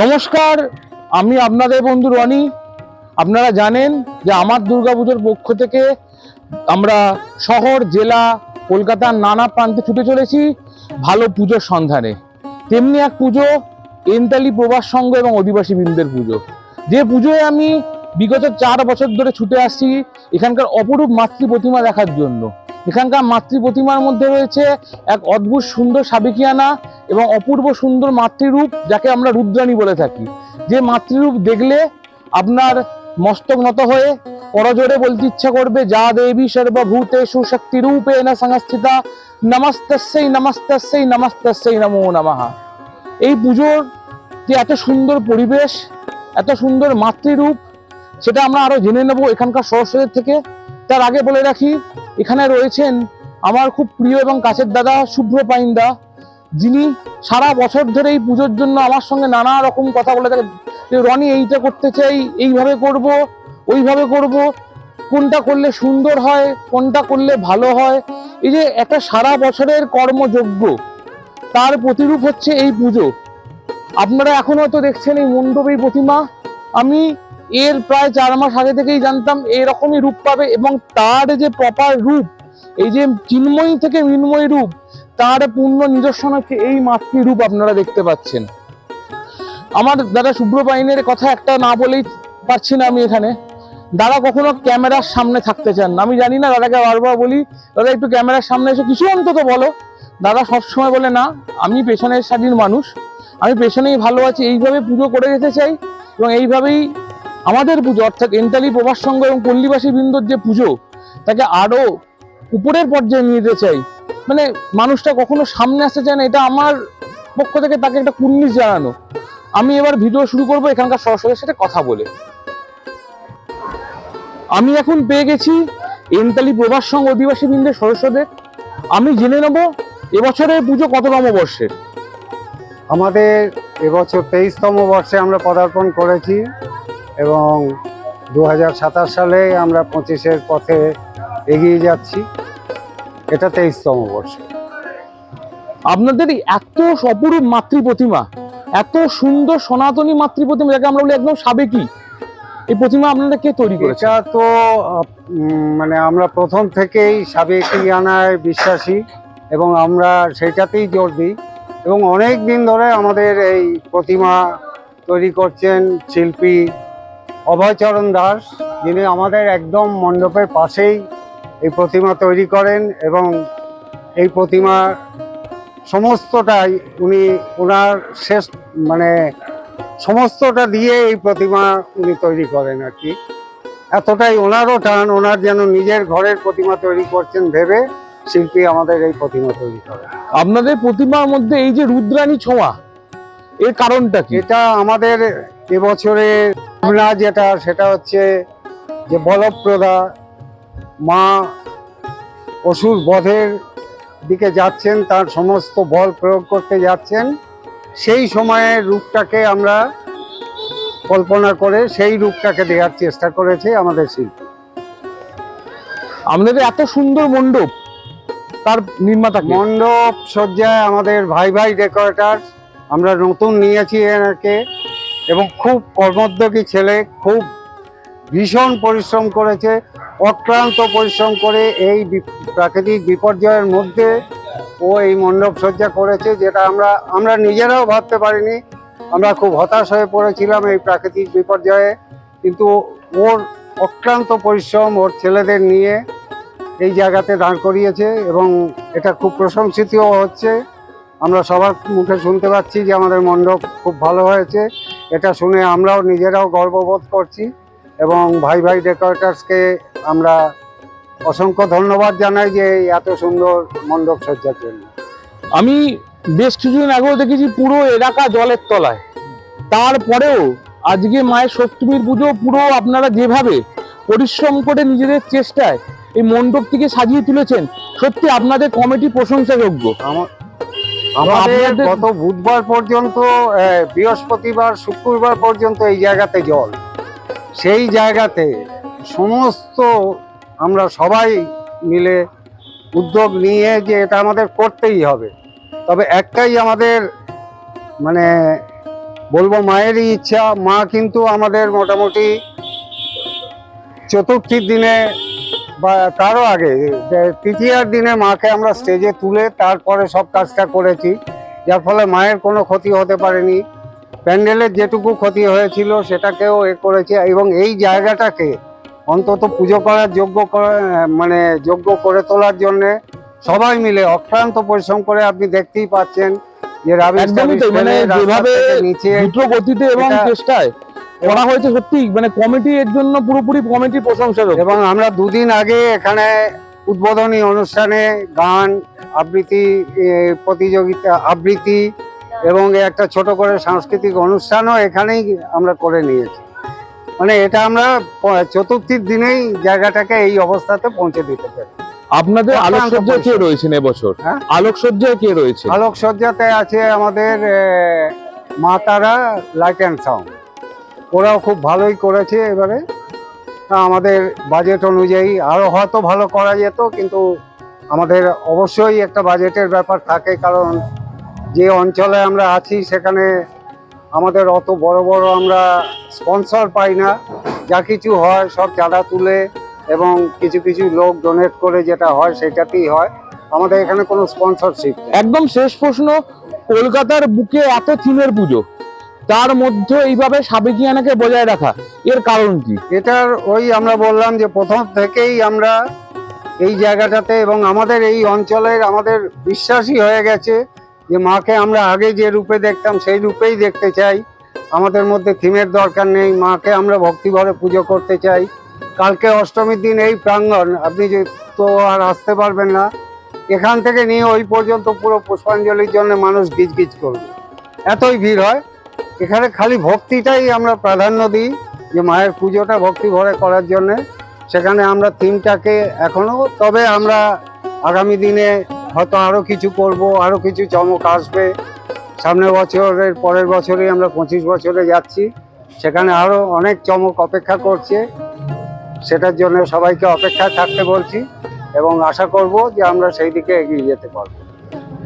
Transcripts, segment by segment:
নমস্কার, আমি আপনাদের বন্ধু রনি। আপনারা জানেন যে আমার দুর্গাপুজোর পক্ষ থেকে আমরা শহর, জেলা, কলকাতার নানা প্রান্তে ছুটে চলেছি ভালো পুজোর সন্ধানে। তেমনি এক পুজো, এন্তালি প্রবাস সংঘ এবং অধিবাসী বৃন্দের পুজো। যে পুজোয় আমি বিগত চার বছর ধরে ছুটে আসছি এখানকার অপরূপ মাতৃ প্রতিমা দেখার জন্য। এখানকার মাতৃ প্রতিমার মধ্যে রয়েছে এক অদ্ভুত সুন্দর সাবেকিয়ানা এবং অপূর্ব সুন্দর মাতৃরূপ, যাকে আমরা রুদ্রাণী বলে থাকি। যে মাতৃরূপ দেখলে আপনার মস্তক নত হয়ে করজোরে বলতে ইচ্ছা করবে, যা দেবী সর্বভূতে সুশক্তি রূপে না সংস্থিতা, নমস্তস্যই নমস্তস্যই নমস্তস্যই নমো নমঃ। এই পুজোর যে এত সুন্দর পরিবেশ, এত সুন্দর মাতৃরূপ, সেটা আমরা আরও জেনে নেব এখানকার সরস্বতীর থেকে। তার আগে বলে রাখি এখানে রয়েছেন আমার খুব প্রিয় এবং কাছের দাদা শুভ্র পাইন্দা। যিনি সারা বছর ধরে এই পুজোর জন্য আমার সঙ্গে নানা রকম কথা বলে থাকে যে, রনি, এইটা করতে চাই, এইভাবে করব, ওইভাবে করব, কোনটা করলে সুন্দর হয়, কোনটা করলে ভালো হয়? এই যে, একটা সারা বছরের কর্মযজ্ঞ, তার প্রতিরূপ হচ্ছে এই পুজো। আপনারা এখন হয়তো দেখছেন এই মণ্ডপ এই প্রতিমা। আমি এর প্রায় চার মাস আগে থেকেই জানতাম এরকমই রূপ পাবে এবং তার যে প্রপার রূপ, এই যে চিন্ময়ী থেকে মৃন্ময় রূপ, তার পূর্ণ নিদর্শন হচ্ছে এই মাতৃ রূপ আপনারা দেখতে পাচ্ছেন। আমার দাদা শুভ্র পাইনের কথা একটা না বলেই পারছি না আমি এখানে। দাদা কখনো ক্যামেরার সামনে থাকতে চান আমি জানি না দাদাকে বারবার বলি, দাদা, একটু ক্যামেরার সামনে এসে, কিছু অন্তত বলো। দাদা সবসময় বলে, না, আমি পেছনের সারির মানুষ। আমি পেছনেই ভালো আছি, এইভাবে পুজো করে যেতে চাই এবং এইভাবেই আমাদের পুজো, অর্থাৎ এন্টালি প্রবাস সংঘ এবং পল্লীবাসী বৃন্দর যে পুজো, তাকে আরও উপরের পর্যায়ে নিয়ে যেতে চাই। মানে মানুষটা কখনো সামনে আসতে চায় না, এটা আমার পক্ষ থেকে তাকে একটা কুর্নিশ জানানো। আমি এবার ভিডিও শুরু করব, এখানকার সরাসরির সাথে কথা বলে। আমি এখন পেয়ে গেছি এনতালি প্রবাস সংঘ অধিবাসী বৃন্দের সদস্যদের। আমি জেনে নেব এবছরের পুজো কততম বর্ষের আমাদের এবছর তেইশতম বর্ষে আমরা পদার্পণ করেছি। এবং দু হাজার সাতাশ সালে আমরা পঁচিশের পথে এগিয়ে যাচ্ছি। এটা তেইশতম বর্ষ। আপনাদের এত অপরূপ মাতৃ প্রতিমা এত সুন্দর সনাতনী মাতৃ প্রতিমা যাকে আমরা বলি একদম সাবেকি এই প্রতিমা আপনারা কে তৈরি করেছে? এটা তো মানে আমরা প্রথম থেকেই সাবেকিয়ানায় বিশ্বাসী এবং আমরা সেটাতেই জোর দিই এবং অনেক দিন ধরে আমাদের এই প্রতিমা তৈরি করছেন শিল্পী অভয়চরণ দাস যিনি আমাদের একদম মণ্ডপের পাশেই এই প্রতিমা তৈরি করেন এবং এই প্রতিমা সমস্তটাই উনি ওনার শেষ মানে সমস্তটা দিয়ে এই প্রতিমা উনি তৈরি করেন আর কি। এতটাই ওনারও টান ওনার যেন নিজের ঘরের প্রতিমা তৈরি করছেন ভেবে শিল্পী আমাদের এই প্রতিমা তৈরি করেন। আপনাদের প্রতিমার মধ্যে এই যে রুদ্রাণী ছোঁয়া এর কারণটা কি? এটা আমাদের এবছরে ভাবনা যেটা সেটা হচ্ছে যে বলপ্রদা মা অসুর বধের দিকে যাচ্ছেন তার সমস্ত বল প্রয়োগ করতে যাচ্ছেন। সেই সময়ের রূপটাকে আমরা কল্পনা করে সেই রূপটাকে দেওয়ার চেষ্টা করেছে আমাদের শিল্পী। আপনাদের এত সুন্দর মণ্ডপ তার নির্মাতা মণ্ডপ সজ্জায় আমাদের ভাই ভাই ডেকোরেটার আমরা নতুন নিয়েছি এনাকে। এবং খুব কর্মোদ্যোগী ছেলে, খুব ভীষণ পরিশ্রম করেছে, অক্লান্ত পরিশ্রম করে এই প্রাকৃতিক বিপর্যয়ের মধ্যে ও এই মণ্ডপ সজ্জা করেছে, যেটা আমরা আমরা নিজেরাও ভাবতে পারিনি। আমরা খুব হতাশ হয়ে পড়েছিলাম এই প্রাকৃতিক বিপর্যয়ে, কিন্তু ওর অক্লান্ত পরিশ্রম ওর ছেলেদের নিয়ে এই জায়গাতে দাঁড় করিয়েছে এবং এটা খুব প্রশংসিতও হচ্ছে। আমরা সবার মুখে শুনতে পাচ্ছি যে আমাদের মণ্ডপ খুব ভালো হয়েছে। এটা শুনে আমরাও নিজেরাও গর্ববোধ করছি এবং ভাই ভাই ডেকোরেটার্সকে আমরা অসংখ্য ধন্যবাদ জানাই যে এত সুন্দর মণ্ডপ সজ্জার জন্য। আমি বেশ কিছুদিন আগেও দেখেছি পুরো এলাকা জলের তলায়। তারপরেও আজকে মায়ের সপ্তমীর পুজো পুরো আপনারা যেভাবে পরিশ্রম করে নিজেদের চেষ্টায় এই মণ্ডপটিকে সাজিয়ে তুলেছেন সত্যি আপনাদের কমিটি প্রশংসাযোগ্য। আমা- আমাদের গত বুধবার পর্যন্ত বৃহস্পতিবার শুক্রবার পর্যন্ত এই জায়গাতে জল। সেই জায়গাতে সমস্ত আমরা সবাই মিলে উদ্যোগ নিয়ে যে এটা আমাদের করতেই হবে। তবে একটাই আমাদের মানে বলব মায়েরই ইচ্ছা। মা কিন্তু আমাদের মোটামুটি চতুর্থীর দিনে বা তারও আগে তৃতীয়ার দিনে মাকে আমরা স্টেজে তুলে তারপরে সব কাজটা করেছি যার ফলে মায়ের কোনো ক্ষতি হতে পারেনি। প্যান্ডেলের যেটুকু ক্ষতি হয়েছিল সেটাকেও এ করেছে এবং এই জায়গাটাকে অন্তত পুজো করার যোগ্য করে মানে যোগ্য করে তোলার জন্যে সবাই মিলে অক্লান্ত পরিশ্রম করে আপনি দেখতেই পাচ্ছেন যে তাই, মানে যেভাবে নিচে গতিতে এবং চেষ্টায় করা হয়েছে সত্যি মানে কমিটি এর জন্য পুরোপুরি কমিটির প্রশংসা এবং আমরা দুদিন আগে এখানে উদ্বোধনী অনুষ্ঠানে গান আবৃত্তি প্রতিযোগিতা আবৃত্তি এবং একটা ছোট করে সাংস্কৃতিক অনুষ্ঠানও এখানেই আমরা করে নিয়েছি। মানে এটা আমরা চতুর্থীর দিনেই জায়গাটাকে এই অবস্থাতে পৌঁছে দিতে পারি। আপনাদের আলোকসজ্জা কে পরিশ্রম। রয়েছেন এবছর? হ্যাঁ? আলোকসজ্জায় কে রয়েছে আলোকসজ্জাতে আছে আমাদের এ, মা তারা লাইট অ্যান্ড সাউন্ড ওরাও খুব ভালোই করেছে এবারে। আমাদের বাজেট অনুযায়ী আরও হয়তো ভালো করা যেত, কিন্তু আমাদের অবশ্যই একটা বাজেটের ব্যাপার থাকে, কারণ যে অঞ্চলে আমরা আছি সেখানে আমাদের অত বড় বড় আমরা স্পন্সর পাই না। যা কিছু হয় সব চাঁদা তুলে এবং কিছু কিছু লোক ডোনেট করে যেটা হয় সেটাতেই হয়। আমাদের এখানে কোনো স্পন্সরশিপ একদম শেষ প্রশ্ন, কলকাতার বুকে এত থিমের পুজো। তার মধ্যে এইভাবে সাবেকিয়ানাকে বজায় রাখা। এর কারণ কি? এটার ওই আমরা বললাম যে প্রথম থেকেই আমরা এই জায়গাটাতে এবং আমাদের এই অঞ্চলের আমাদের বিশ্বাসই হয়ে গেছে যে মাকে আমরা আগে যে রূপে দেখতাম সেই রূপেই দেখতে চাই। আমাদের মধ্যে থিমের দরকার নেই, মাকে আমরা ভক্তিভরে পুজো করতে চাই। কালকে অষ্টমীর দিন এই প্রাঙ্গণ, আপনি যে তো আর আসতে পারবেন না। এখান থেকে নিয়ে ওই পর্যন্ত পুরো পুষ্পাঞ্জলির জন্য মানুষ গিজগিজ করবে। এতই ভিড় হয়। এখানে খালি ভক্তিটাই আমরা প্রাধান্য দিই, যে মায়ের পুজোটা ভক্তি ভরে করার জন্যে। সেখানে আমরা থিমটাকে এখনও, তবে আমরা আগামী দিনে হয়তো আরও কিছু করব আরও কিছু চমক আসবে। সামনের বছরের, পরের বছরই আমরা পঁচিশ বছরে যাচ্ছি। সেখানে আরও অনেক চমক অপেক্ষা করছে। সেটার জন্য সবাইকে অপেক্ষায় থাকতে বলছি এবং আশা করব যে আমরা সেই দিকে এগিয়ে যেতে পারব।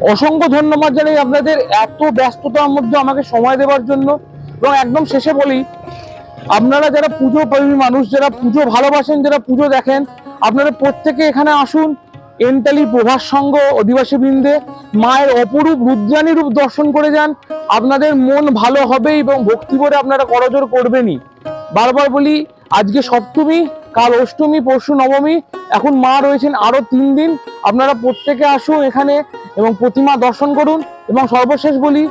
অসংখ্য ধন্যবাদ জানাই আপনাদের এত ব্যস্ততার মধ্যে আমাকে সময় দেওয়ার জন্য। এবং একদম শেষে বলি, আপনারা যারা পুজো প্রেমী মানুষ, যারা পুজো ভালোবাসেন, যারা পুজো দেখেন, আপনারা প্রত্যেকে এখানে আসুন। এন্টালি প্রভাস সংঘ অধিবাসী বৃন্দে মায়ের অপরূপ রুদ্রানী রূপ দর্শন করে যান। আপনাদের মন ভালো হবে এবং ভক্তি করে আপনারা করজোর করবেনই। বারবার বলি, আজকে সপ্তমী কাল অষ্টমী পরশু নবমী এখন মা রয়েছেন আরও তিন দিন। আপনারা প্রত্যেকে আসুন এখানে এবং প্রতিমা দর্শন করুন এবং সর্বশেষ বলি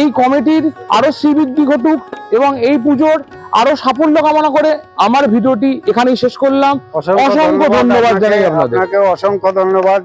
এই কমিটির আরও শ্রীবৃদ্ধি ঘটুক এবং এই পুজোর আরও সাফল্য কামনা করে আমার ভিডিওটি এখানেই শেষ করলাম। অসংখ্য ধন্যবাদ জানাই আপনাদের। অসংখ্য ধন্যবাদ